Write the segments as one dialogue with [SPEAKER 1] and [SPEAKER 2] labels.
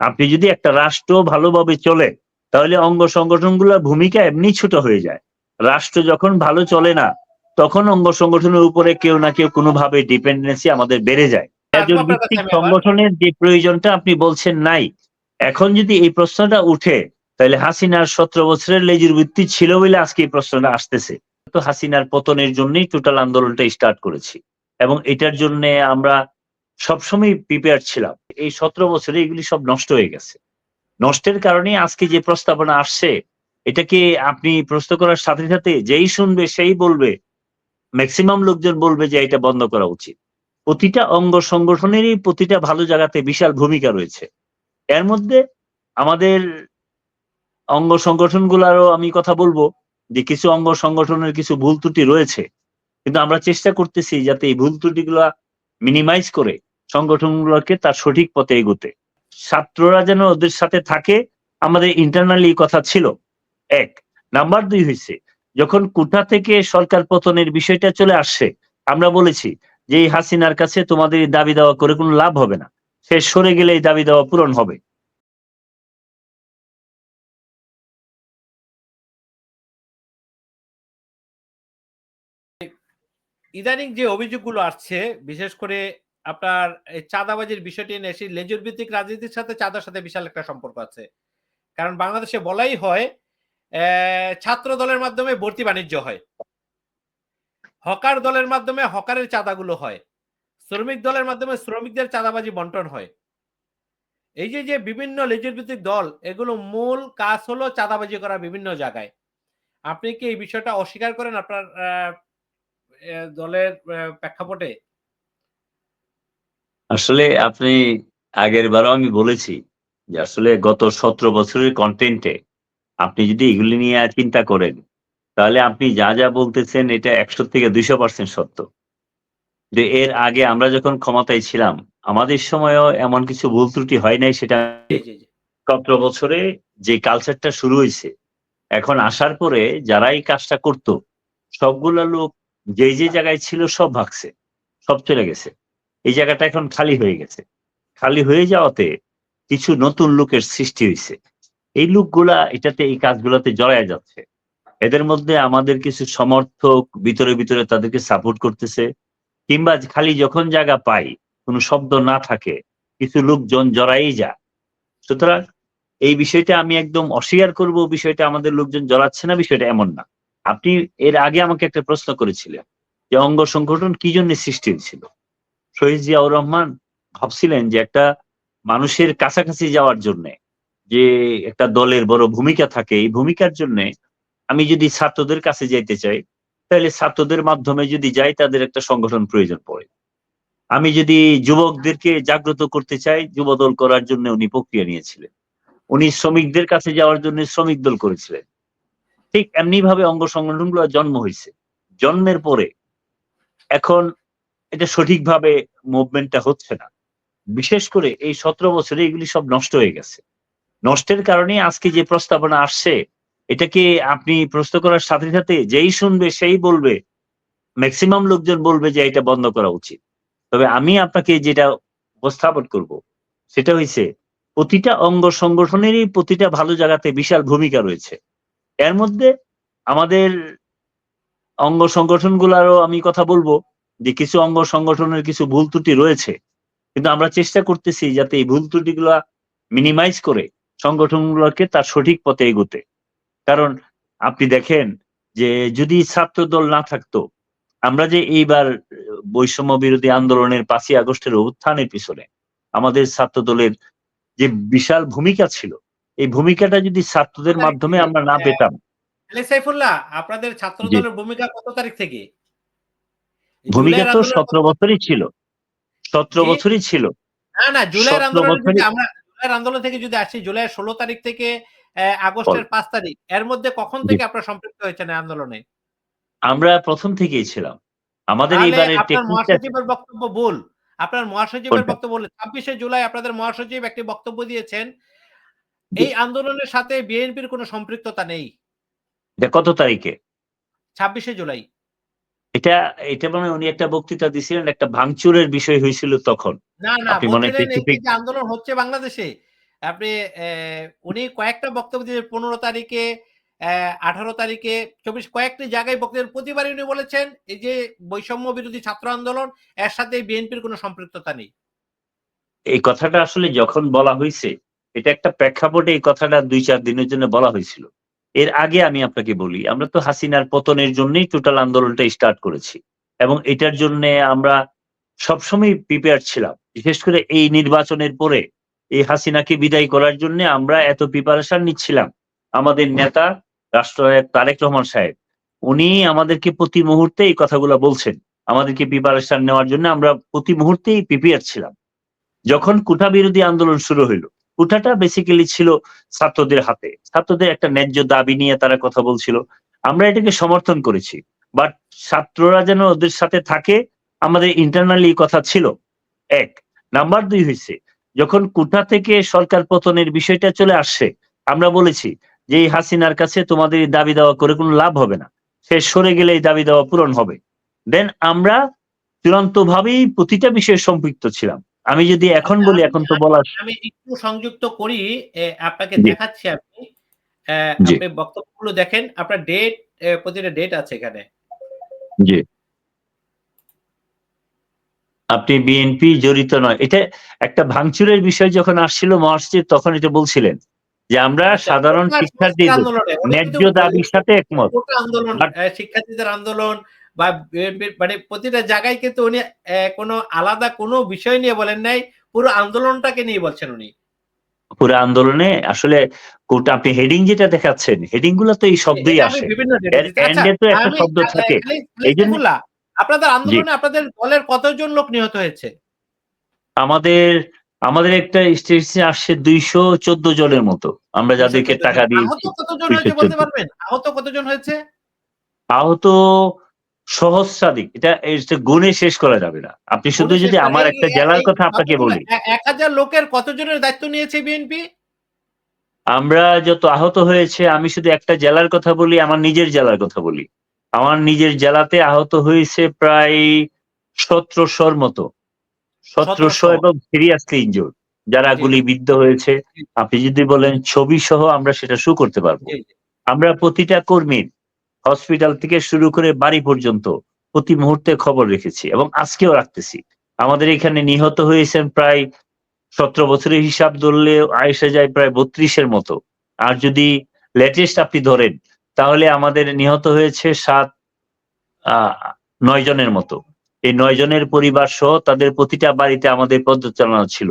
[SPEAKER 1] আপনি যদি একটা রাষ্ট্র ভালোভাবে চলে তাহলে অঙ্গ সংগঠনগুলোর ভূমিকা এমনি ছোট হয়ে যায়। রাষ্ট্র যখন ভালো চলে না তখন অঙ্গ সংগঠনের উপরে কেউ না কেউ কোনোভাবে ডিপেন্ডেন্সি আমাদের বেড়ে যায়। একজন ভিত্তিক সংগঠনের যে প্রয়োজনটা আপনি বলছেন নাই এখন যদি এই প্রশ্নটা উঠে তাহলে হাসিনার সতেরো বছরের লেজুর ভিত্তি ছিল বলে আজকে এই প্রশ্নটা আসতেছে। তো হাসিনার পতনের জন্যই টোটাল আন্দোলনটা স্টার্ট করেছি। এবং এটার জন্য আমরা সবসময় প্রিপেয়ার ছিলাম। এই সতেরো বছরে এগুলি সব নষ্ট হয়ে গেছে। নষ্টের কারণে আজকে যে প্রস্তাবনা আসছে, এটাকে আপনি প্রশ্ন করার সাথে সাথে যেই শুনবে সেই বলবে ম্যাক্সিমাম লোকজন বলবে যে এটা বন্ধ করা উচিত। প্রতিটা অঙ্গ সংগঠনেরই প্রতিটা ভালো জায়গাতে বিশাল ভূমিকা রয়েছে। এর মধ্যে আমাদের অঙ্গ সংগঠনগুলারও আমি কথা বলব যে কিছু অঙ্গ সংগঠনের কিছু ভুল ত্রুটি রয়েছে। কিন্তু আমরা চেষ্টা করতেছি যাতে এই ভুল ত্রুটিগুলা মিনিমাইজ করে সংগঠনগুলোকে তার সঠিক পথে এগোতে। ছাত্ররা যেন ওদের সাথে থাকে, আমাদের ইন্টারনালি কথা ছিল। এক নাম্বার দুই হয়েছে যখন কুঠা থেকে সরকার পতনের বিষয়টা চলে আসছে, আমরা বলেছি যে এই হাসিনার কাছে তোমাদের দাবি দেওয়া করে কোনো লাভ হবে না। সে সরে গেলে এই দাবি দেওয়া পূরণ হবে।
[SPEAKER 2] ইদানিং যে অভিযোগগুলো আসছে, বিশেষ করে আপনার চাঁদাবাজির বিষয়টি নিয়ে সেই লেজুর ভিত্তিক রাজনীতির সাথে চাঁদার সাথে বিশাল একটা সম্পর্ক আছে। কারণ বাংলাদেশে বলাই হয় ছাত্র দলের মাধ্যমে ভর্তি বাণিজ্য হয়। হকার দলের মাধ্যমে হকারের চাঁদাগুলো হয়। শ্রমিক দলের মাধ্যমে শ্রমিকদের চাঁদাবাজি বন্টন হয়। এই যে যে বিভিন্ন লেজুর ভিত্তিক দল, এগুলো মূল কাজ হলো চাঁদাবাজি করা বিভিন্ন জায়গায়। আপনি কি এই বিষয়টা অস্বীকার করেন আপনার দলের প্রেক্ষাপটে?
[SPEAKER 1] আসলে আপনি আগের বারও আমি বলেছি যে আসলে গত সতেরো বছরের কন্টেন্টে আপনি যদি এগুলি নিয়ে চিন্তা করেন তাহলে আপনি যা যা বলতেছেন এটা একশো থেকে দুইশো পার্সেন্ট সত্য। যে এর আগে আমরা যখন ক্ষমতায় ছিলাম আমাদের সময়ও এমন কিছু ভুল ত্রুটি হয় নাই সেটা সতেরো বছরে যে কালচারটা শুরু হয়েছে এখন আসার পরে যারা এই কাজটা করতো সবগুলা লোক যে যে জায়গায় ছিল সব ভাগছে সব চলে গেছে। এই জায়গাটা এখন খালি হয়ে গেছে। খালি হয়ে যাওয়াতে কিছু নতুন লোকের সৃষ্টি হয়েছে এই লোকগুলা এটাতে, এই কাজগুলোতে জড়ায় যাচ্ছে। এদের মধ্যে আমাদের কিছু সমর্থক ভিতরে ভিতরে তাদেরকে সাপোর্ট করতেছে। কিংবা খালি যখন জায়গা পাই, কোনো শব্দ না থাকে, কিছু লোকজন জড়াই যা সুতরাং এই বিষয়টা আমি একদম অস্বীকার করব, বিষয়টা আমাদের লোকজন জড়াচ্ছে না, বিষয়টা এমন না। আপনি এর আগে আমাকে একটা প্রশ্ন করেছিলেন যে অঙ্গ সংগঠন কি জন্য সৃষ্টি হয়েছিল? শহীদ জিয়াউর রহমান ভাবছিলেন যে একটা মানুষের কাছাকাছি যাওয়ার জন্য যে একটা দলের বড় ভূমিকা থাকে, এই ভূমিকার জন্য আমি যদি ছাত্রদের কাছে যাইতে চাই, তাহলে ছাত্রদের মাধ্যমে যদি যাই, তাদের একটা সংগঠন প্রয়োজন পড়ে। আমি যদি যুবকদেরকে জাগ্রত করতে চাই, যুবদল করার জন্য উনি প্রক্রিয়া নিয়েছিলেন। উনি শ্রমিকদের কাছে যাওয়ার জন্য শ্রমিক দল করেছিলেন। ঠিক এমনি ভাবে অঙ্গ সংগঠনগুলো জন্ম হয়েছে জন্মের পরে এখন এটা সঠিকভাবে মুভমেন্টটা হচ্ছে না। বিশেষ করে এই সতেরো বছরে এগুলি সব নষ্ট হয়ে গেছে। নষ্টের কারণে আজকে যে প্রস্তাবনা আসছে, এটাকে আপনি প্রশ্ন করার সাথে সাথে যেই শুনবে সেই বলবে ম্যাক্সিমাম লোকজন বলবে যে এটা বন্ধ করা উচিত। তবে আমি আপনাকে যেটা উপস্থাপন করব, সেটা হয়েছে প্রতিটা অঙ্গ সংগঠনেরই প্রতিটা ভালো জায়গাতে বিশাল ভূমিকা রয়েছে। এর মধ্যে আমাদের অঙ্গ সংগঠনগুলারও আমি কথা বলব যে কিছু অঙ্গ সংগঠনের কিছু ভুল ত্রুটি রয়েছে কিন্তু আমরা চেষ্টা করতেছি যাতে এই ভুল ত্রুটিগুলা মিনিমাইজ করে সংগঠনগুলোকে তার সঠিক পথে এগোতে। কারণ আপনি দেখেন যে যদি ছাত্র দল না থাকতো আমরা যে এইবার বৈষম্য বিরোধী আন্দোলনের পাঁচই আগস্টের উত্থানের পিছনে আমাদের ছাত্র দলের যে বিশাল ভূমিকা ছিল এই ভূমিকাটা যদি ছাত্রদের মাধ্যমে আমরা না পেতাম।
[SPEAKER 2] সাইফুল্লাহ আপনাদের ছাত্র দলের ভূমিকা কত তারিখ থেকে?
[SPEAKER 1] ভূমিকা তো সতেরো বছরই ছিল। সতেরো বছরই ছিল।
[SPEAKER 2] না না জুলাইয়ের
[SPEAKER 1] 17
[SPEAKER 2] আন্দোলন আমরা জুলাইয়ের আন্দোলন থেকে যদি আসি জুলাইয়ের ষোলো তারিখ থেকে আগস্টের পাঁচ তারিখ এর মধ্যে কখন থেকে আপনারা সম্পৃক্ত হয়েছেন আন্দোলনে?
[SPEAKER 1] আমরা প্রথম থেকেই ছিলাম। আমাদের এইবারের
[SPEAKER 2] মহাসচিবের বক্তব্য ভুল। আপনার মহাসচিবের? বক্তব্য ছাব্বিশে জুলাই আপনাদের মহাসচিব একটি বক্তব্য দিয়েছেন। এই আন্দোলনের সাথে বিএনপির কোনো সম্পৃক্ততা নেই।
[SPEAKER 1] কত তারিখে?
[SPEAKER 2] ছাব্বিশে জুলাই।
[SPEAKER 1] এটা এটা মানে উনি একটা বক্তৃতা দিছিলেন একটা ভাঙচুরের বিষয় হয়েছিল তখন।
[SPEAKER 2] না না
[SPEAKER 1] আপনি মনে
[SPEAKER 2] আন্দোলন হচ্ছে বাংলাদেশে আপনি উনি কয়েকটা বক্তব্য দিয়ে পনেরো তারিখে আঠারো তারিখে চব্বিশ কয়েকটি জায়গায় বক্তব্য প্রতিবারই উনি বলেছেন এই যে বৈষম্য বিরোধী ছাত্র আন্দোলন এর সাথে বিএনপির কোনো সম্পৃক্ততা নেই।
[SPEAKER 1] এই কথাটা আসলে যখন বলা হয়েছে এটা একটা প্রেক্ষাপটে এই কথাটা দুই চার দিনের জন্য বলা হয়েছিল। এর আগে আমি আপনাকে বলি, আমরা তো হাসিনার পতনের জন্যই টোটাল আন্দোলনটা স্টার্ট করেছি এবং এটার জন্য আমরা সবসময় প্রিপেয়ার ছিলাম। বিশেষ করে এই নির্বাচনের পরে এই হাসিনাকে বিদায় করার জন্য আমরা এত প্রিপারেশন নিচ্ছিলাম। আমাদের নেতা, রাষ্ট্রনায়ক তারেক রহমান সাহেব, উনি আমাদেরকে প্রতি মুহূর্তে এই কথাগুলো বলছেন। আমাদেরকে প্রিপারেশন নেওয়ার জন্য আমরা প্রতি মুহূর্তেই প্রিপেয়ার ছিলাম। যখন কুঠা বিরোধী আন্দোলন শুরু হইল কুঠাটা বেসিক্যালি ছিল ছাত্রদের হাতে। ছাত্রদের একটা ন্যায্য দাবি নিয়ে তারা কথা বলছিল। আমরা এটাকে সমর্থন করেছি। বাট ছাত্ররা যেন ওদের সাথে থাকে, আমাদের ইন্টারনালি কথা ছিল। এক। নাম্বার দুই হয়েছে যখন কুঠা থেকে সরকার পতনের বিষয়টা চলে আসছে, আমরা বলেছি যে এই হাসিনার কাছে তোমাদের দাবি দেওয়া করে কোনো লাভ হবে না। সে সরে গেলে এই দাবি দেওয়া পূরণ হবে। দেন আমরা চূড়ান্ত ভাবেই প্রতিটা বিষয়ে সম্পৃক্ত ছিলাম। আমি যদি এখন বলি এখন তো বলা
[SPEAKER 2] আমি একটু সংযুক্ত করি আপনাকে দেখাচ্ছি আপনি আপনি বক্তব্যগুলো দেখেন। আপনার ডেট প্রতিটা ডেট আছে এখানে।
[SPEAKER 1] জি। আপনি বিএনপি জড়িত নয়। এটা একটা ভাঙচুরের বিষয় যখন আসছিল মহাসচিব তখন এটা বলছিলেন যে আমরা সাধারণ শিক্ষার্থীদের ন্যায্য দাবির সাথে একমত।
[SPEAKER 2] আন্দোলন শিক্ষার্থীদের আন্দোলন বা বিএনপির মানে প্রতিটা জায়গায় কিন্তু উনি কোনো আলাদা কোনো বিষয় নিয়ে বলেন নাই পুরো আন্দোলনটাকে নিয়ে বলছেন উনি।
[SPEAKER 1] পুরো আন্দোলনে আসলে কোটা আপনি হেডিং যেটা দেখাচ্ছেন হেডিংগুলো তো এই শব্দই আসে।
[SPEAKER 2] আচ্ছা,
[SPEAKER 1] এন্ডে তো একটা শব্দ থাকে। এই জন্য-
[SPEAKER 2] আপনাদের আন্দোলনে আপনাদের দলের কতজন লোক নিহত হয়েছে?
[SPEAKER 1] আমাদের আমাদের একটা স্টেশনে আসছে দুইশো চোদ্দ জনের মতো। আমরা যাদেরকে টাকা
[SPEAKER 2] আহত
[SPEAKER 1] দিয়েছি
[SPEAKER 2] কতজন হয়েছে বলতে পারবেন? আহত কতজন হয়েছে?
[SPEAKER 1] আহত সহস্রাধিক এটা গুণে শেষ করা যাবে না। আপনি শুধু যদি আমার একটা জেলার কথা আপনাকে বলি।
[SPEAKER 2] এক হাজার লোকের কতজনের দায়িত্ব নিয়েছে বিএনপি
[SPEAKER 1] আমরা যত আহত হয়েছে আমি শুধু একটা জেলার কথা বলি আমার নিজের জেলার কথা বলি। আমার নিজের জেলাতে আহত হয়েছে প্রায় সতেরোশোর মতো। সতেরোশো এবং সিরিয়াসলি ইনজোর যারা। গুলিবিদ্ধ হয়েছে। আপনি যদি বলেন ছবি সহ আমরা সেটা শু করতে পারব। আমরা প্রতিটা কর্মীর হসপিটাল থেকে শুরু করে বাড়ি পর্যন্ত প্রতি মুহূর্তে খবর রেখেছি এবং আজকেও রাখতেছি। আমাদের এখানে নিহত হয়েছেন প্রায় সতেরো বছরের হিসাব ধরলে আয়েসে যায় প্রায় বত্রিশের মতো। আর যদি লেটেস্ট আপনি ধরেন, তাহলে আমাদের নিহত হয়েছে সাত নয় জনের মতো। এই নয় জনের পরিবার সহ তাদের প্রতিটা বাড়িতে আমাদের পদচালনা ছিল।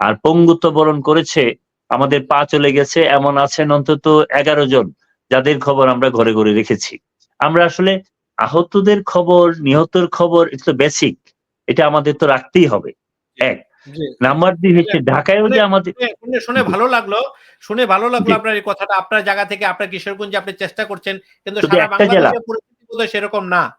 [SPEAKER 1] আর পঙ্গুত্ব বরণ করেছে, আমাদের পা চলে গেছে, এমন আছেন অন্তত এগারো জন। যাদের খবর আমরা ঘরে ঘরে রেখেছি। আমরা আসলে আহতদের খবর নিহতর খবর এটা তো বেসিক এটা আমাদের তো রাখতেই হবে। এক। নাম্বার দুই হচ্ছে ঢাকায়ও যে আমাদের
[SPEAKER 2] শুনে- ভালো লাগল। শুনে ভালো লাগল আপনার এই কথাটা। আপনার জায়গা থেকে আপনার কিশোরগঞ্জে আপনি চেষ্টা করছেন কিন্তু সারা। বাংলাদেশের পরিস্থিতি বোধহয় সেরকম না।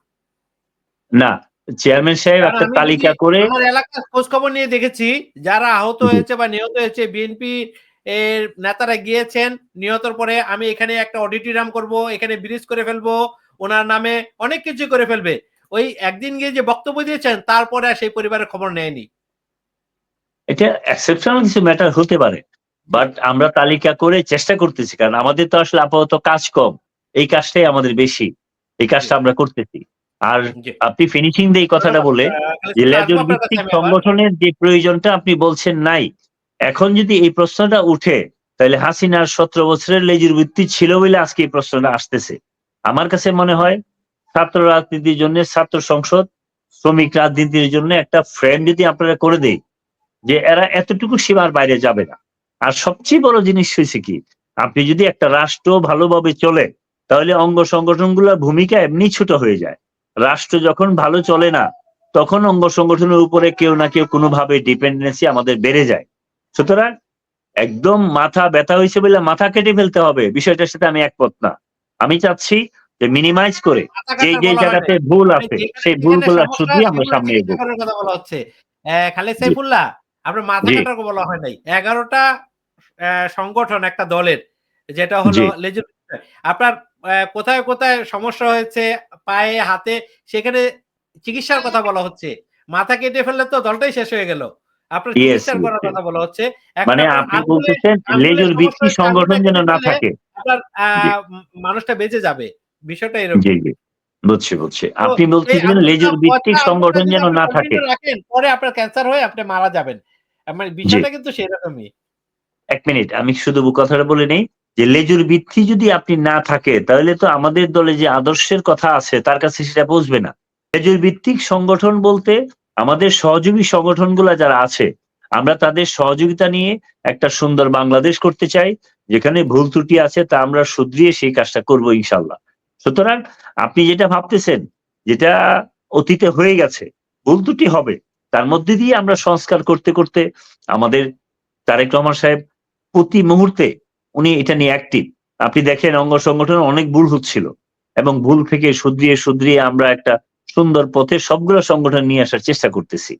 [SPEAKER 1] না চেয়ারম্যান সাহেব একটা তালিকা করে
[SPEAKER 2] আমার এলাকার খোঁজ খবর নিয়ে দেখেছি যারা আহত হয়েছে বা নিহত হয়েছে বিএনপি এর নেতারা গিয়েছেন নিহতর পরে আমি এখানে একটা অডিটোরিয়াম করব এখানে ব্রিজ করে ফেলব ওনার নামে অনেক কিছু করে ফেলবে। ওই একদিন গিয়ে যে বক্তব্য দিয়েছেন তারপরে সেই পরিবারের খবর নেয়নি।
[SPEAKER 1] এটা এক্সেপশনাল কিছু ম্যাটার হতে পারে বাট আমরা তালিকা করে চেষ্টা করতেছি কারণ আমাদের তো আসলে আপাতত কাজ কম। এই কাজটাই আমাদের বেশি এই কাজটা আমরা করতেছি। আর আপনি ফিনিশিং দিয়ে এই কথাটা বলে যে লেজর ভিত্তিক সংগঠনের যে প্রয়োজনটা আপনি বলছেন নাই এখন যদি এই প্রশ্নটা উঠে, তাহলে হাসিনার সতেরো বছরের লেজুর ভিত্তি ছিল বলে আজকে এই প্রশ্নটা আসতেছে। আমার কাছে মনে হয়, ছাত্র রাজনীতির জন্য, ছাত্র সংসদ, শ্রমিক রাজনীতির জন্য একটা ফ্রেম যদি আপনারা করে দেই, যে এরা এতটুকু সীমার বাইরে যাবে না। আর সবচেয়ে বড় জিনিস হয়েছে কি, আপনি যদি একটা রাষ্ট্র ভালোভাবে চলে, তাহলে অঙ্গ সংগঠনগুলোর ভূমিকা এমনি ছোট হয়ে যায়। রাষ্ট্র যখন ভালো চলে না, তখন অঙ্গ সংগঠনের উপরে কেউ না কেউ কোনোভাবে ডিপেন্ডেন্সি আমাদের বেড়ে যায়। সুতরাং একদম মাথা ব্যথা হয়েছে বলে মাথা কেটে ফেলতে হবে। বিষয়টার সাথে আমি একমত না। আমি চাচ্ছি যে মিনিমাইজ করে যে যে জায়গাতে ভুল আছে সেই ভুলগুলো শুধু আমরা সামনে এগোবো।
[SPEAKER 2] বলা হচ্ছে। খালেদ সাইফুল্লাহ আপনার মাথা। কাটার বলা হয় নাই। এগারোটা সংগঠন একটা দলের যেটা হলো আপনার কোথায় কোথায় সমস্যা হয়েছে পায়ে হাতে সেখানে চিকিৎসার কথা বলা হচ্ছে। মাথা কেটে ফেললে তো দলটাই শেষ হয়ে গেল। আপনার চিকিৎসার করার কথা বলা হচ্ছে?
[SPEAKER 1] মানে আপনি বলতেছেন লেজুর
[SPEAKER 2] হচ্ছে,
[SPEAKER 1] সংগঠন যেন না থাকে।
[SPEAKER 2] আপনার মানুষটা বেঁচে যাবে। বিষয়টা এরকম।
[SPEAKER 1] বুঝছি বুঝছি। আপনি
[SPEAKER 2] আঙ্গুলটা
[SPEAKER 1] লেজুর ভিত্তিক সংগঠন যেন না থাকে।
[SPEAKER 2] পরে আপনার ক্যান্সার হয়ে আপনি মারা যাবেন। মানে বিষয়টা কিন্তু সেরকমই।
[SPEAKER 1] এক মিনিট আমি শুধু কথাটা বলে নেই যে লেজুর ভিত্তি যদি আপনি না থাকে তাহলে তো আমাদের দলে যে আদর্শের কথা আছে তার কাছে সেটা পৌঁছবে না। লেজুর ভিত্তিক সংগঠন বলতে আমাদের সহযোগী সংগঠনগুলা যারা আছে, আমরা তাদের সহযোগিতা নিয়ে একটা সুন্দর বাংলাদেশ করতে চাই, যেখানে ভুল ত্রুটি আছে তা আমরা শুধরিয়ে সেই কাজটা করব ইনশাল্লাহ সুতরাং আপনি যেটা ভাবতেছেন, যেটা অতীতে হয়ে গেছে, ভুল ত্রুটি হবে, তার মধ্যে দিয়ে আমরা সংস্কার করতে করতে আমাদের তারেক রহমান সাহেব প্রতি মুহূর্তে উনি এটা নিয়ে অ্যাক্টিভ আপনি দেখেন অঙ্গ সংগঠন অনেক ভুল হচ্ছিল এবং ভুল থেকে শুধরিয়ে শুধরিয়ে আমরা একটা সুন্দর পথে সবগুলো সংগঠন নিয়ে আসার চেষ্টা করতেছি।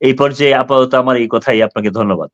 [SPEAKER 1] এই পর্যায়ে আপাতত আমার এই কথাই। আপনাকে ধন্যবাদ।